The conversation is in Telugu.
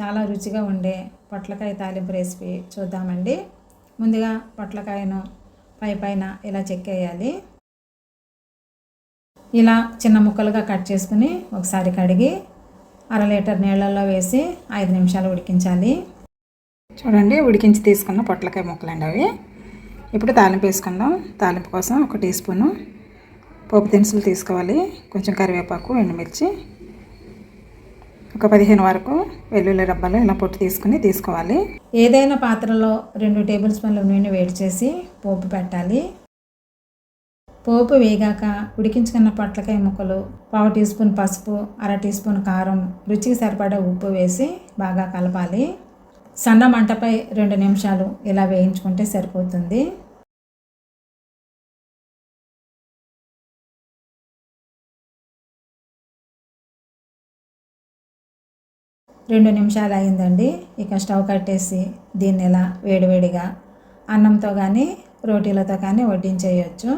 చాలా రుచిగా ఉండే పొట్లకాయ తాలింపు రెసిపీ చూద్దామండి. ముందుగా పొట్లకాయను పై పైన ఇలా చెక్కేయాలి. ఇలా చిన్న ముక్కలుగా కట్ చేసుకుని ఒకసారి కడిగి అర లీటర్ నీళ్ళల్లో వేసి ఐదు నిమిషాలు ఉడికించాలి. చూడండి ఉడికించి తీసుకున్న పొట్లకాయ ముక్కలండి అవి. ఇప్పుడు తాలింపు వేసుకుందాం. తాలింపు కోసం ఒక టీ స్పూను పోపు దినుసులు తీసుకోవాలి. కొంచెం కరివేపాకు ఎండుమిర్చి ఒక పదిహేను వరకు వెల్లుల్లి రబ్బలు ఇలా పొట్టు తీసుకుని తీసుకోవాలి. ఏదైనా పాత్రలో రెండు టేబుల్ స్పూన్ల నూనె వేడి చేసి పోపు పెట్టాలి. పోపు వేగాక ఉడికించుకున్న పొట్లకాయ ముక్కలు పావు టీ స్పూన్ పసుపు అర టీ స్పూన్ కారం రుచికి సరిపడా ఉప్పు వేసి బాగా కలపాలి. సన్న మంటపై రెండు నిమిషాలు ఇలా వేయించుకుంటే సరిపోతుంది. రెండు నిమిషాలు అయిందండి ఇక స్టవ్ కట్టేసి దీన్ని ఇలా వేడివేడిగా అన్నంతో కానీ రోటీలతో కానీ వడ్డించేయచ్చు.